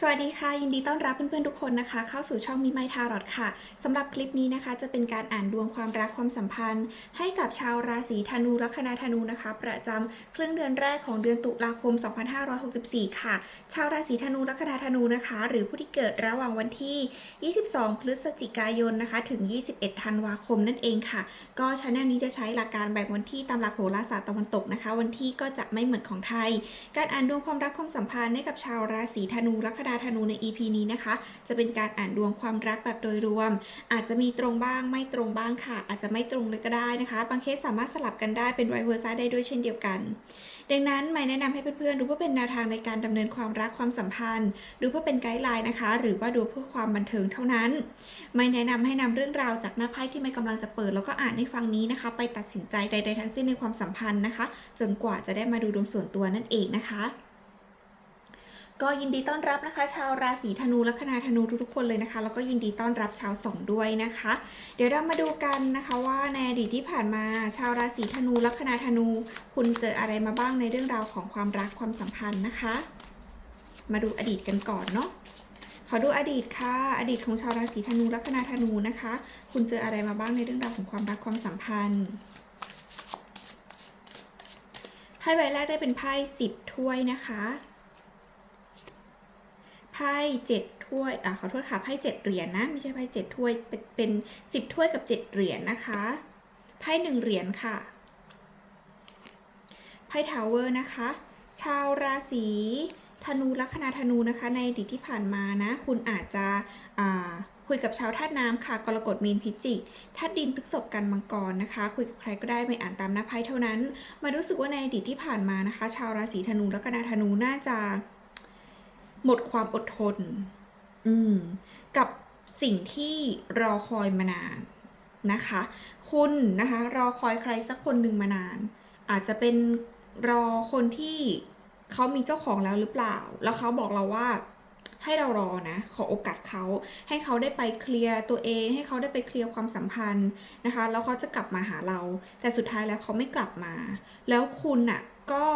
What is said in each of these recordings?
สวัสดีค่ะ ยินดีต้อนรับเพื่อนๆทุกคนนะคะ เข้าสู่ช่องมิไมทารอดค่ะสำหรับคลิปนี้นะคะ จะเป็นการอ่านดวงความรักความสัมพันธ์ ให้กับชาวราศีธนูลัคนาธนูนะคะ ประจำครึ่งเดือนแรกของเดือนตุลาคม 2564 ค่ะ ชาวราศีธนูลัคนาธนูนะคะ หรือผู้ที่เกิดระหว่างวันที่ 22 พฤศจิกายนนะคะ ถึง 21 ธันวาคมนั่นเองค่ะ ก็ช anel นี้จะใช้หลักการแบ่งวันที่ตามหลักโหราศาสตร์ตะวันตกนะคะ วันที่ก็จะไม่เหมือนของไทย การอ่านดวงความรักความสัมพันธ์ให้กับชาวราศีธนูลัคนาธนูใน EP นี้นะคะ จะเป็นการอ่านดวงความรักแบบโดยรวม อาจจะมีตรงบ้างไม่ตรงบ้างค่ะ อาจจะไม่ตรงเลยก็ได้นะคะ บางเคสสามารถสลับกันได้เป็นไวเวอร์ซ่าได้ด้วยเช่นเดียวกัน ดังนั้นไม่แนะนำให้เพื่อนๆดูเพื่อเป็นแนวทางในการดำเนินความรักความสัมพันธ์ ดูเพื่อเป็นไกด์ไลน์นะคะ หรือว่าดูเพื่อความบันเทิงเท่านั้น ไม่แนะนำให้นำเรื่องราวจากหน้าไพ่ที่ไม่กำลังจะเปิดแล้วก็อ่านให้ฟังนี้นะคะ ไปตัดสินใจใด ๆ ทั้งสิ้นในความสัมพันธ์นะคะ จนกว่าจะได้มาดูดวงส่วนตัวนั่นเองนะคะ ก็ยินดีต้อนรับนะคะ ชาวราศีธนูลัคนาธนูทุกๆคนเลยนะคะ แล้วก็ยินดีต้อนรับชาวสองด้วยนะคะ เดี๋ยวเรามาดูกันนะคะว่าในอดีตที่ผ่านมาชาวราศีธนูลัคนาธนู คุณเจออะไรมาบ้างในเรื่องราวของความรักความสัมพันธ์นะคะ มาดูอดีตกันก่อนเนาะขอดูอดีตค่ะ อดีตของชาวราศีธนูลัคนาธนูนะคะ คุณเจออะไรมาบ้างในเรื่องราวของความรักความสัมพันธ์ไพ่ใบแรกได้เป็นไพ่สิบถ้วยนะคะ ไพ่เจ็ดถ้วยอะขอโทษค่ะไพ่เจ็ดเหรียญนะไม่ใช่ไพ่เจ็ดถ้วยเป็นสิบถ้วยกับเจ็ดเหรียญนะคะไพ่หนึ่งเหรียญค่ะไพ่ทาวเวอร์นะคะ ชาวราศีธนูลัคนาธนูนะคะ ในอดีตที่ผ่านมานะ คุณอาจจะอ่าคุยกับชาวธาตุน้ำค่ะกรกฎมีนพิจิกธาตุดินพฤษภกันมังกรนะคะ คุยกับใครก็ได้ไม่อ่านตามหน้าไพ่เท่านั้น มารู้สึกว่าในอดีตที่ผ่านมานะคะ ชาวราศีธนูลัคนาธนูน่าจะ หมดความอดทน อืม กับสิ่งที่รอคอยมานานนะคะ คุณนะคะรอคอยใครสักคนหนึ่งมานาน อาจจะเป็นรอคนที่เขามีเจ้าของแล้วหรือเปล่า แล้วเขาบอกเราว่าให้เรารอนะ ขอโอกาสเขา ให้เขาได้ไปเคลียร์ตัวเอง ให้เขาได้ไปเคลียร์ความสัมพันธ์นะคะ แล้วเขาจะกลับมาหาเรา แต่สุดท้ายแล้วเขาไม่กลับมา แล้วคุณน่ะก็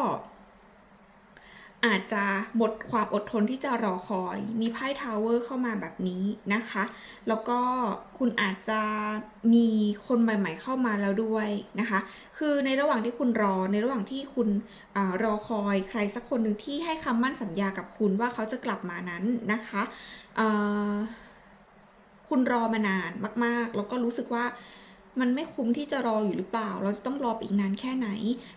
อาจจะหมดความอดทนที่จะรอคอย มีไพ่ทาวเวอร์เข้ามาแบบนี้นะคะ แล้วก็คุณอาจจะมีคนใหม่ ๆ เข้ามาแล้วด้วยนะคะ คือในระหว่างที่คุณรอ ในระหว่างที่คุณอรอคอยใครสักคนหนึ่งที่ให้คำมั่นสัญญากับคุณว่าเขาจะกลับมานั้นนะคะคุณรอมานานมาก ๆ แล้วก็รู้สึกว่ามันไม่คุ้มที่จะรออยู่หรือเปล่า เราจะต้องรอไปอีกนานแค่ไหน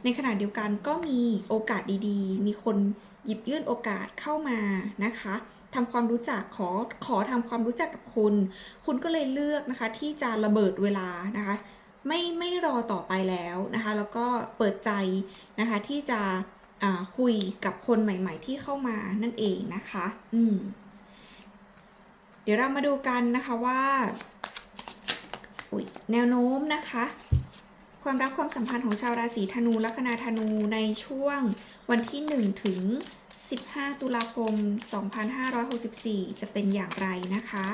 ในขณะเดียวกันก็มีโอกาสดีๆ มีคน หยิบยื่นโอกาสเข้ามานะคะทำความรู้จักขอขอทำความรู้จักกับคุณ คุณก็เลยเลือกนะคะที่จะระเบิดเวลานะคะไม่ไม่รอต่อไปแล้วนะคะแล้วก็เปิดใจนะคะที่จะอ่าคุยกับคนใหม่ ๆ ที่เข้ามานั่นเองนะคะอืมเดี๋ยวเรามาดูกันนะคะว่าอุ๊ยแนวโน้มนะคะ ความรักความสัมพันธ์ของชาวราศีธนูลัคนาธนูในช่วงวันที่ 1 ถึง 15 ตุลาคม 2564 จะเป็นอย่างไรนะคะ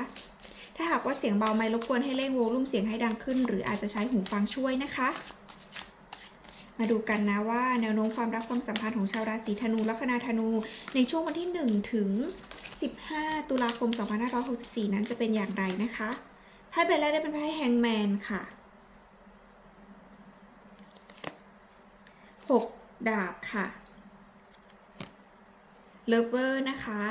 ถ้าหากว่าเสียงเบาไม่รบกวนให้เร่งโวลูมเสียงให้ดังขึ้น หรืออาจจะใช้หูฟังช่วยนะคะ มาดูกันนะว่าแนวโน้มความรักความสัมพันธ์ของชาวราศีธนูลัคนาธนู ในช่วงวันที่ 1 ถึง 15 ตุลาคม 2564 นั้นจะเป็นอย่างไรนะคะไพ่ใบแรกได้เป็นไพ่แฮงแมนค่ะ หกดาบค่ะเลเวอร์นะคะ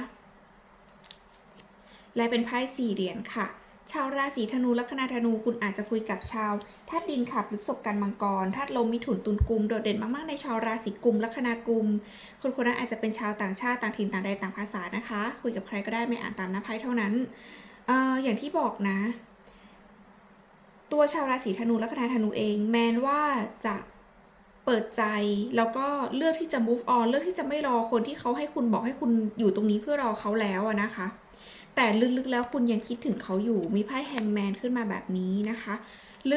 และเป็นไพ่สี่เหรียญค่ะ ชาวราศีธนูลัคนาธนูคุณอาจจะคุยกับชาวธาตุดินค่ะพฤษภกันมังกรธาตุลมมิถุนตุลกุมโดดเด่นมากๆในชาวราศีกุมลัคนากุม คนคนนั้นอาจจะเป็นชาวต่างชาติต่างถิ่นต่างแดนต่างภาษานะคะ คุยกับใครก็ได้ไม่อ่านตามหน้าไพ่เท่านั้นเอ่ออย่างที่บอกนะ ตัวชาวราศีธนูและคณะธนูเอง แม้ว่าจะ เปิดใจแล้วก็เลือกที่จะ move on เลือกที่จะไม่รอคนที่เขาให้คุณบอกให้คุณอยู่ตรงนี้เพื่อรอเขาแล้วอะนะคะ แต่ลึกๆแล้วคุณยังคิดถึงเขาอยู่ มีไพ่แฮงแมนขึ้นมาแบบนี้นะคะ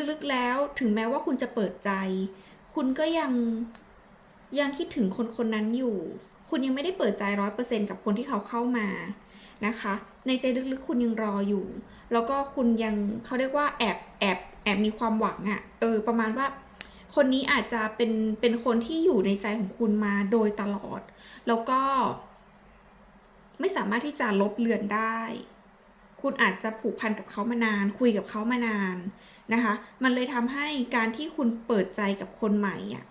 ลึกๆแล้วถึงแม้ว่าคุณจะเปิดใจ คุณก็ยังยังคิดถึงคนคนนั้นอยู่ คุณยังไม่ได้เปิดใจร้อยเปอร์เซ็นกับคนที่เขาเข้ามานะคะ ในใจลึกๆคุณยังรออยู่ แล้วก็คุณยังเขาเรียกว่าแอบแอบแอบมีความหวังอะ่ะ เออ ประมาณว่า คนนี้อาจจะเป็นเป็นคนที่อยู่ในใจของคุณมาโดยตลอด แล้วก็ ไม่สามารถที่จะลบเลือนได้ คุณอาจจะผูกพันกับเขามานาน คุยกับเขามานานนะคะ มันเลยทำให้การที่คุณเปิดใจกับคนใหม่อะ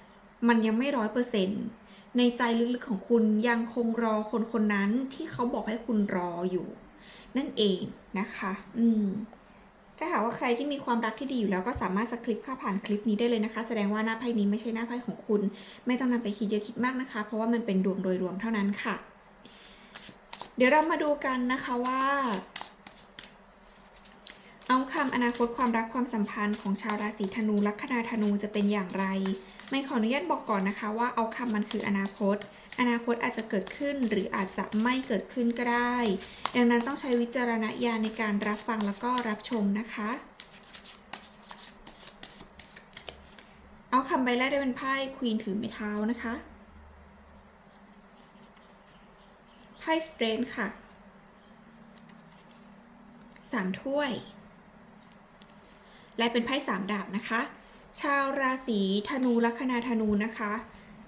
มันยังไม่ร้อยเปอร์เซ็นต์ในใจลึกๆของคุณยังคงรอคนคนนั้นที่เขาบอกให้คุณรออยู่ นั่นเองนะคะ อืม ถ้าหากว่าใครที่มีความรักที่ดีอยู่แล้วก็สามารถสคริปต์ค่าผ่านคลิปนี้ได้เลยนะคะ แสดงว่าหน้าไพ่นี้ไม่ใช่หน้าไพ่ของคุณ ไม่ต้องนำไปคิดเยอะคิดมากนะคะ เพราะว่ามันเป็นดวงโดยรวมเท่านั้นค่ะ เดี๋ยวเรามาดูกันนะคะว่าเอาคำอนาคตความรักความสัมพันธ์ของชาวราศีธนูลัคนาธนูจะเป็นอย่างไร ไม่ขออนุญาตบอกก่อนนะคะว่าเอาคำมันคืออนาคต อนาคตอาจจะเกิดขึ้นหรืออาจจะไม่เกิดขึ้นก็ได้ ดังนั้นต้องใช้วิจารณญาณในการรับฟังแล้วก็รับชมนะคะ เอาคำใบแรกได้เป็นไพ่ควีนถือไม้เท้านะคะไพ่สเตรนค่ะ สามถ้วย และเป็นไพ่สามดาบนะคะ ชาวราศีธนูลัคนาธนูนะคะ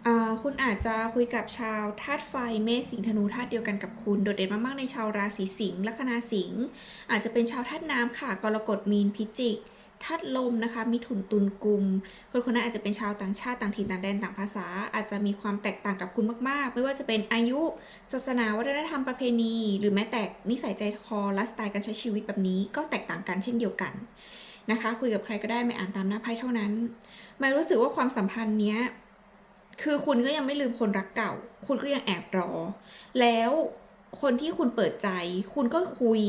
อ่อคุณอาจจะคุยกับชาวธาตุไฟเมษสิงห์ธนูธาตุเดียวกันกับคุณโดดเด่นมากๆในชาวราศีสิงห์ลัคนาสิงห์อาจจะเป็นชาวธาตุน้ำค่ะกรกฎมีนพิจิกธาตุลมนะคะมีถุนตุลกุม คนคนนั้นอาจจะเป็นชาวต่างชาติต่างถิ่นต่างแดนต่างภาษา อาจจะมีความแตกต่างกับคุณมากๆ ไม่ว่าจะเป็นอายุ ศาสนาวัฒนธรรมประเพณี หรือแม้แต่นิสัยใจคอและสไตล์การใช้ชีวิตแบบนี้ก็แตกต่างกันเช่นเดียวกัน นะคะ คุยกับใครก็ได้ไม่อ่านตามหน้าไพ่เท่านั้นไม่รู้สึกว่าความสัมพันธ์เนี้ยคือคุณก็ยังไม่ลืมคนรักเก่า คุณก็ยังแอบรอ แล้วคนที่คุณเปิดใจ คุณก็คุย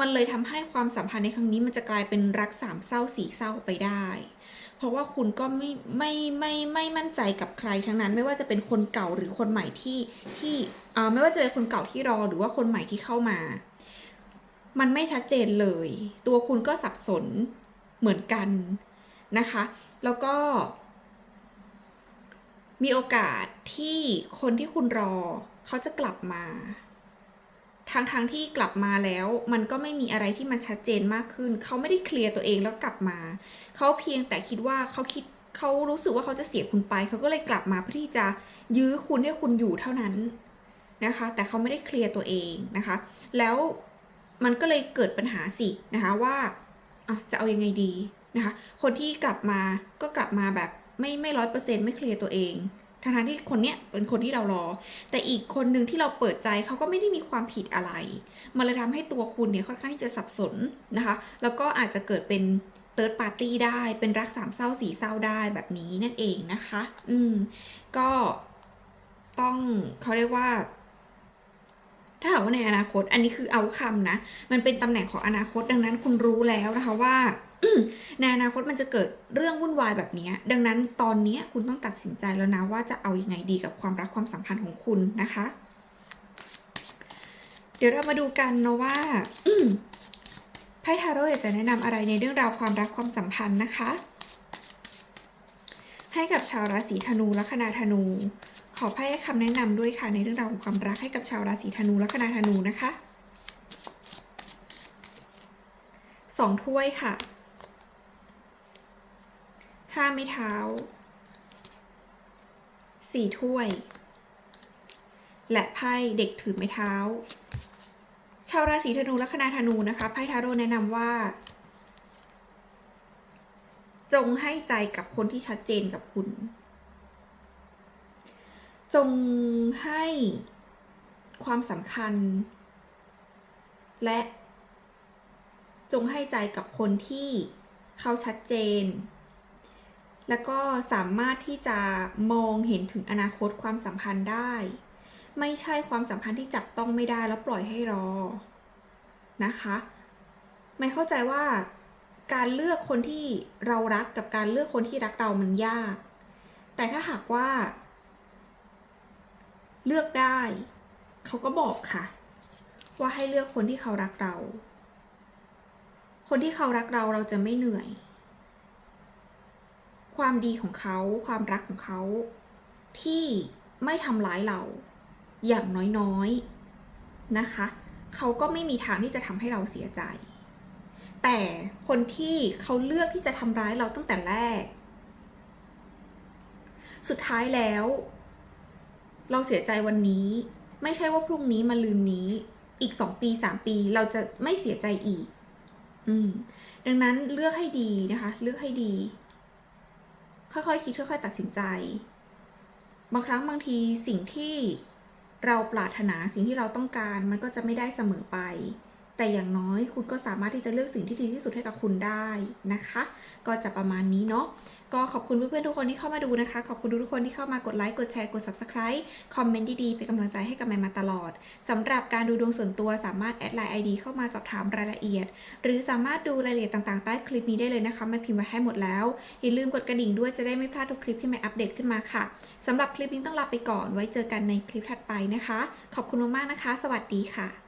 มันเลยทำให้ความสัมพันธ์ในครั้งนี้ มันจะกลายเป็นรักสามเศร้าสี่เศร้าไปได้ เพราะว่าคุณก็ไม่ไม่ไม่ไม่มั่นใจกับใครทั้งนั้น ไม่ว่าจะเป็นคนเก่าหรือคนใหม่ที่ที่อ่าไม่ว่าจะเป็นคนเก่าที่รอหรือว่าคนใหม่ที่เข้ามา มันไม่ชัดเจนเลย ตัวคุณก็สับสนเหมือนกันนะคะ แล้วก็ มีโอกาสที่คนที่คุณรอ เขาจะกลับมาทางทางที่กลับมาแล้วมันก็ไม่มีอะไรที่มันชัดเจนมากขึ้น เขาไม่ได้เคลียร์ตัวเองแล้วกลับมา เขาเพียงแต่คิดว่าเขาคิดเขารู้สึกว่าเขาจะเสียคุณไป เขาก็เลยกลับมาเพื่อที่จะยื้อคุณให้คุณอยู่เท่านั้นนะคะ แต่เขาไม่ได้เคลียร์ตัวเองนะคะ แล้ว มันก็เลยเกิดปัญหาสินะคะว่าจะเอายังไงดีนะคะ คนที่กลับมาก็กลับมาแบบไม่ไม่ร้อยเปอร์เซ็นต์ไม่เคลียร์ตัวเองทั้งทที่คนเนี้ยเป็นคนที่เรารอ แต่อีกคนหนึ่งที่เราเปิดใจเขาก็ไม่ได้มีความผิดอะไร มันเลยทำให้ตัวคุณเนี่ยค่อนข้างที่จะสับสนนะคะ แล้วก็อาจจะเกิดเป็นเติร์ดปาร์ตี้ได้ เป็นรักสามเศร้าสี่เศร้าได้แบบนี้นั่นเองนะคะ อืม ก็ต้องเขาเรียกว่า ถ้าหากว่าในอนาคต อันนี้คือเอาคำนะ มันเป็นตำแหน่งของอนาคต ดังนั้นคุณรู้แล้วนะคะว่าในอนาคตมันจะเกิดเรื่องวุ่นวายแบบนี้ ดังนั้นตอนนี้คุณต้องตัดสินใจแล้วนะว่าจะเอาอยัางไงดีกับความรักความสัมพันธ์ของคุณนะคะ เดี๋ยวเรามาดูกันนะว่าไพ่ทาโร่อยากจะแนะนำอะไรในเรื่องราวความรักความสัมพันธ์นะคะ ให้กับชาวราศีธนูและคนาธนู ขอไพ่ให้คำแนะนำด้วยค่ะในเรื่องราวของความรักให้กับชาวราศีธนูและคนาธนูนะคะสองถ้วยค่ะห้าไม้เท้าสี่ถ้วย และไพ่เด็กถือไม้เท้า ชาวราศีธนูและคณาธนูนะคะไพ่ทาโร่แนะนำว่า จงให้ใจกับคนที่ชัดเจนกับคุณ จงให้ความสำคัญ และจงให้ใจกับคนที่เขาชัดเจน แล้วก็สามารถที่จะมองเห็นถึงอนาคตความสัมพันธ์ได้ ไม่ใช่ความสัมพันธ์ที่จับต้องไม่ได้แล้วปล่อยให้รอนะคะ ไม่เข้าใจว่า การเลือกคนที่เรารักกับการเลือกคนที่รักเรามันยาก แต่ถ้าหากว่า เลือกได้ เขาก็บอกค่ะ ว่าให้เลือกคนที่เขารักเรา คนที่เขารักเราเราจะไม่เหนื่อย ความดีของเขา ความรักของเขา ที่ไม่ทำร้ายเรา อย่างน้อยๆนะคะ เขาก็ไม่มีทางที่จะทำให้เราเสียใจ แต่คนที่เขาเลือกที่จะทำร้ายเราตั้งแต่แรก สุดท้ายแล้ว เราเสียใจวันนี้ ไม่ใช่ว่าพรุ่งนี้มาลืมนี้ อีกสองปีสามปีเราจะไม่เสียใจอีก อืม ดังนั้นเลือกให้ดีนะคะ เลือกให้ดี ค่อยๆคิดค่อยๆตัดสินใจ บางครั้งบางทีสิ่งที่เราปรารถนาสิ่งที่เราต้องการมันก็จะไม่ได้เสมอไป แต่อย่างน้อยคุณก็สามารถที่จะเลือกสิ่งที่ดีที่สุดให้กับคุณได้นะคะ ก็จะประมาณนี้เนาะก็ขอบคุณเพื่อนๆทุกคนที่เข้ามาดูนะคะ ขอบคุณทุกคนที่เข้ามากดไลค์กดแชร์กด subscribe คอมเมนต์ดีๆเป็นกำลังใจให้กับแมนมาตลอดสำหรับการดูดวงส่วนตัวสามารถแอดไลน์ ID เข้ามาสอบถามรายละเอียด หรือสามารถดูรายละเอียดต่างๆใต้คลิปนี้ได้เลยนะคะแม่พิมพ์ไว้ให้หมดแล้วอย่าลืมกดกระดิ่งด้วยจะได้ไม่พลาดทุกคลิปที่แม่อัปเดตขึ้นมาค่ะสำหรับคลิปนี้ต้องลาไปก่อนไว้เจอกันในคลิปถัดไปนะคะ ขอบคุณมากๆนะคะ สวัสดีค่ะ